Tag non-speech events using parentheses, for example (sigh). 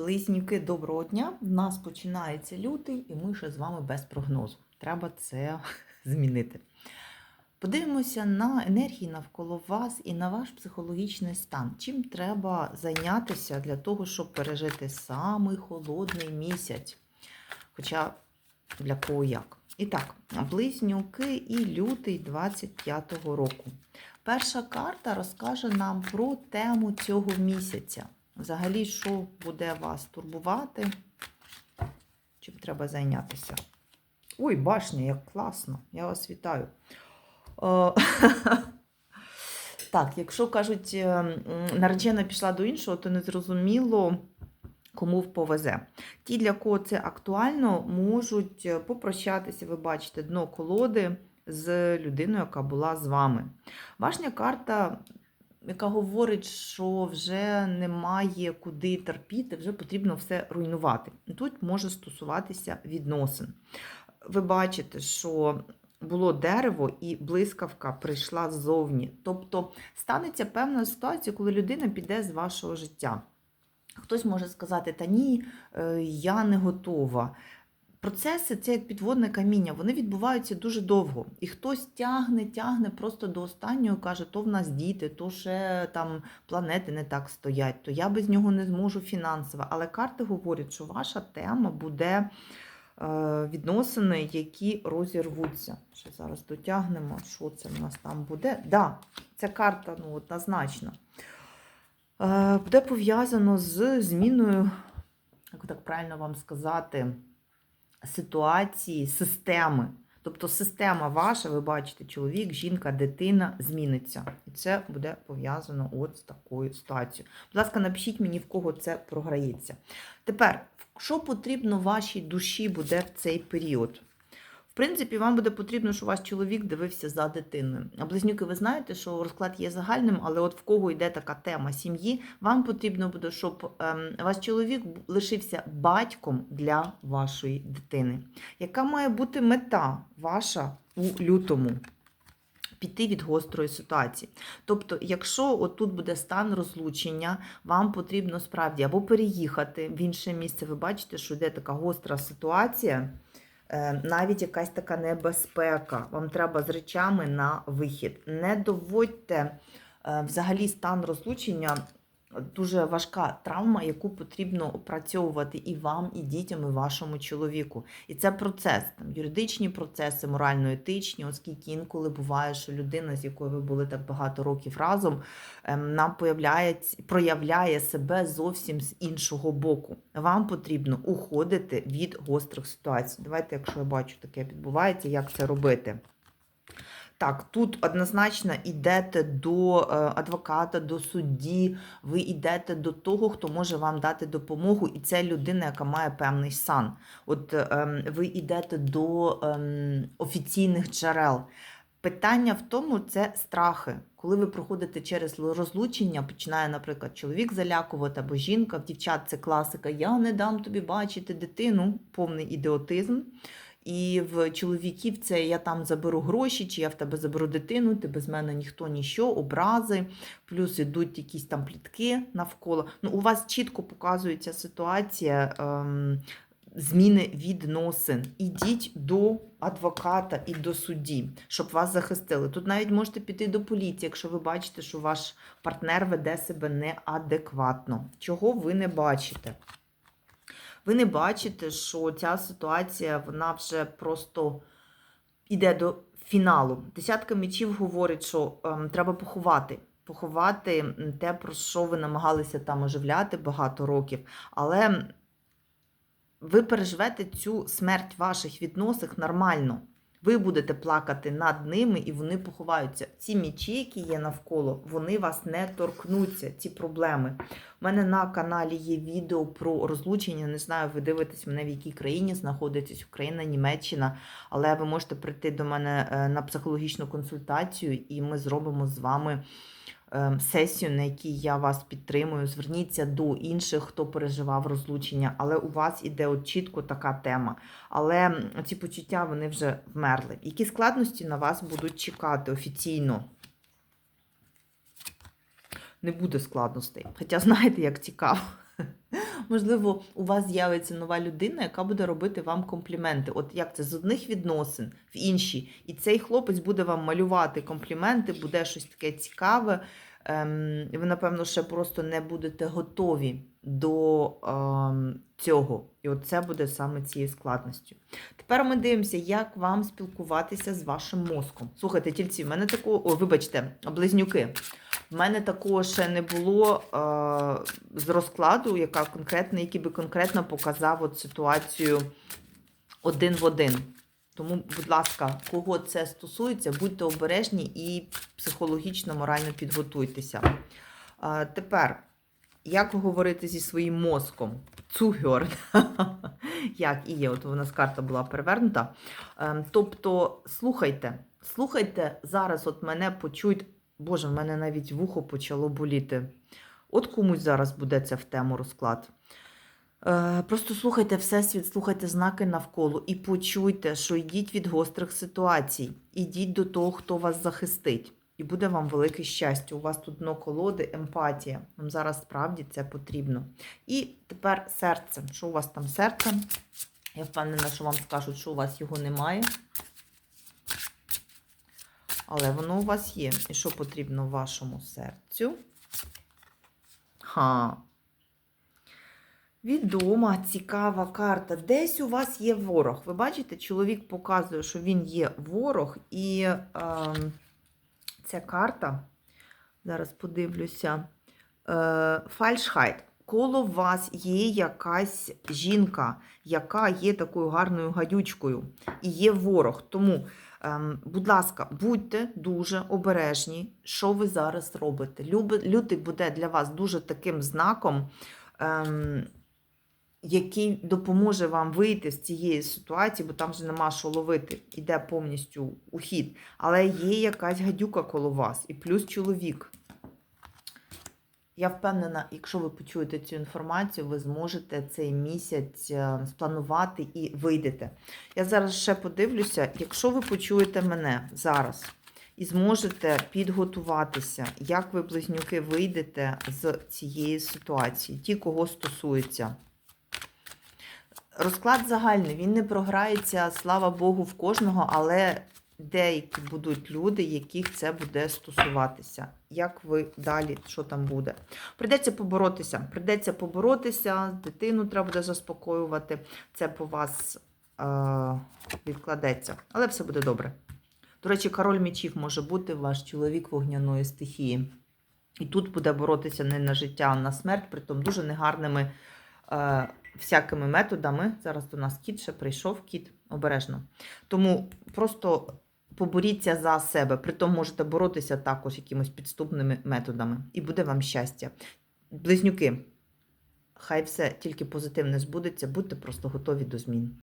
Близнюки, доброго дня! У нас починається лютий, і ми ще з вами без прогнозу. Треба це (laughs) змінити. Подивимося на енергії навколо вас і на ваш психологічний стан. Чим треба зайнятися для того, щоб пережити самий холодний місяць? Хоча для кого як. І так, близнюки і лютий 25-го року. Перша карта розкаже нам про тему цього місяця. Взагалі, що буде вас турбувати? Чим треба зайнятися? Ой, башня, як класно! Я вас вітаю. (laughs) Так, якщо кажуть, е, наречена пішла до іншого, то не зрозуміло, кому повезе. Ті, для кого це актуально, можуть е, попрощатися, ви бачите, дно колоди з людиною, яка була з вами. Башня карта яка говорить, що вже немає куди терпіти, вже потрібно все руйнувати. Тут може стосуватися відносин. Ви бачите, що було дерево і блискавка прийшла ззовні. Тобто станеться певна ситуація, коли людина піде з вашого життя. Хтось може сказати, та ні, е, я не готова. Процеси це як підводне каміння, вони відбуваються дуже довго. І хтось тягне, тягне просто до останнього, каже, то в нас діти, то ще там планети не так стоять, то я без нього не зможу фінансово. Але карти говорять, що ваша тема буде е, відносини, які розірвуться. Ще зараз дотягнемо, що це в нас там буде. Да, ця карта ну, однозначно. Е, буде пов'язано з зміною, як так правильно вам сказати, ситуації, системи. Тобто система ваша, ви бачите, чоловік, жінка, дитина зміниться. І це буде пов'язано от з такою ситуацією. Будь ласка, напишіть мені, в кого це програється. Тепер, що потрібно вашій душі буде в цей період? В принципі, вам буде потрібно, щоб ваш чоловік дивився за дитиною. А близнюки, ви знаєте, що розклад є загальним, але от в кого йде така тема сім'ї, вам потрібно буде, щоб ем, ваш чоловік лишився батьком для вашої дитини. Яка має бути мета ваша у лютому? Піти від гострої ситуації. Тобто, якщо отут буде стан розлучення, вам потрібно справді або переїхати в інше місце. Ви бачите, що йде така гостра ситуація навіть якась така небезпека. Вам треба з речами на вихід. Не доводьте е, взагалі стан розлучення. Дуже важка травма, яку потрібно опрацьовувати і вам, і дітям, і вашому чоловіку. І це процес, там юридичні процеси, морально-етичні, оскільки інколи буває, що людина, з якою ви були так багато років разом, ем, нам появляється, проявляє себе зовсім з іншого боку. Вам потрібно уходити від гострих ситуацій. Давайте, якщо я бачу, таке відбувається, як це робити. Так, тут однозначно йдете до е, адвоката, до судді, ви йдете до того, хто може вам дати допомогу, і це людина, яка має певний сан. От ем, ви йдете до ем, офіційних джерел. Питання в тому, це страхи. Коли ви проходите через розлучення, починає, наприклад, чоловік залякувати або жінка, в дівчат це класика, я не дам тобі бачити дитину, повний ідіотизм. І в чоловіків це я там заберу гроші, чи я в тебе заберу дитину, ти без мене ніхто ніщо, образи, плюс ідуть якісь там плітки навколо. Ну, У вас чітко показується ситуація ем, зміни відносин. Ідіть до адвоката і до судді, щоб вас захистили. Тут навіть можете піти до поліції, якщо ви бачите, що ваш партнер веде себе неадекватно. Чого ви не бачите? Ви не бачите, що ця ситуація вона вже просто йде до фіналу. Десятка мечів говорить, що ем, треба поховати. Поховати те, про що ви намагалися там оживляти багато років. Але ви переживете цю смерть ваших відносин нормально. Ви будете плакати над ними, і вони поховаються. Ці мічі, які є навколо, вони вас не торкнуться, ці проблеми. У мене на каналі є відео про розлучення. Не знаю, ви дивитесь мене, в якій країні знаходитесь, Україна, Німеччина. Але ви можете прийти до мене е, на психологічну консультацію, і ми зробимо з вами. Ем, сесію, на якій я вас підтримую. Зверніться до інших, хто переживав розлучення, але у вас іде от чітко така тема. Але ці почуття вони вже вмерли. Які складності на вас будуть чекати офіційно? Не буде складностей. Хоча знаєте, як цікаво. (laughs) Можливо, у вас з'явиться нова людина, яка буде робити вам компліменти. От як це з одних відносин в інші. І цей хлопець буде вам малювати компліменти, буде щось таке цікаве. Ем, ви, напевно, ще просто не будете готові до ем, цього. І от це буде саме цією складністю. Тепер ми дивимося, як вам спілкуватися з вашим мозком. Слухайте, тільці, в мене такого, о, вибачте, близнюки. В мене такого ще не було е, з розкладу, яка конкретно, який би конкретно показав от ситуацію один в один. Тому, будь ласка, кого це стосується, будьте обережні і психологічно, морально підготуйтеся. А, тепер, як говорити зі своїм мозком? Цугьор. (laughs) Як і є, от у нас карта була перевернута. Ем, Тобто, слухайте, слухайте зараз, от мене почують. Боже, в мене навіть вухо почало боліти. От комусь зараз буде це в тему розклад. Е, Просто слухайте Всесвіт, слухайте знаки навколо і почуйте, що йдіть від гострих ситуацій, ідіть до того, хто вас захистить. І буде вам велике щастя. У вас тут дно колоди, емпатія. Вам зараз справді це потрібно. І тепер серце. Що у вас там серце? Я впевнена, що вам скажуть, що у вас його немає. Але воно у вас є. І що потрібно вашому серцю? Ха. Відома, цікава карта. Десь у вас є ворог. Ви бачите, чоловік показує, що він є ворог, і е, ця карта, зараз подивлюся, е, фальшхайт. Коло вас є якась жінка, яка є такою гарною гадючкою, і є ворог. Тому, ем, будь ласка, будьте дуже обережні, що ви зараз робите. Лютий буде для вас дуже таким знаком. Який допоможе вам вийти з цієї ситуації, бо там вже нема що ловити, іде повністю ухід. Але є якась гадюка коло вас, і плюс чоловік. Я впевнена, якщо ви почуєте цю інформацію, ви зможете цей місяць е, спланувати і вийдете. Я зараз ще подивлюся, якщо ви почуєте мене зараз і зможете підготуватися, як ви, близнюки, вийдете з цієї ситуації, ті, кого стосується. Розклад загальний, він не програється, слава Богу, в кожного, але деякі будуть люди, яких це буде стосуватися. Як ви далі, що там буде? Придеться поборотися. Придеться поборотися, дитину треба буде заспокоювати. Це по вас е- відкладеться. Але все буде добре. До речі, король мечів може бути ваш чоловік вогняної стихії. І тут буде боротися не на життя, а на смерть, притом дуже негарними. Е- всякими методами. Зараз до нас кіт ще прийшов, кіт обережно. Тому просто поборіться за себе. Притом можете боротися також якимось підступними методами. І буде вам щастя. Близнюки, хай все тільки позитивне збудеться, будьте просто готові до змін.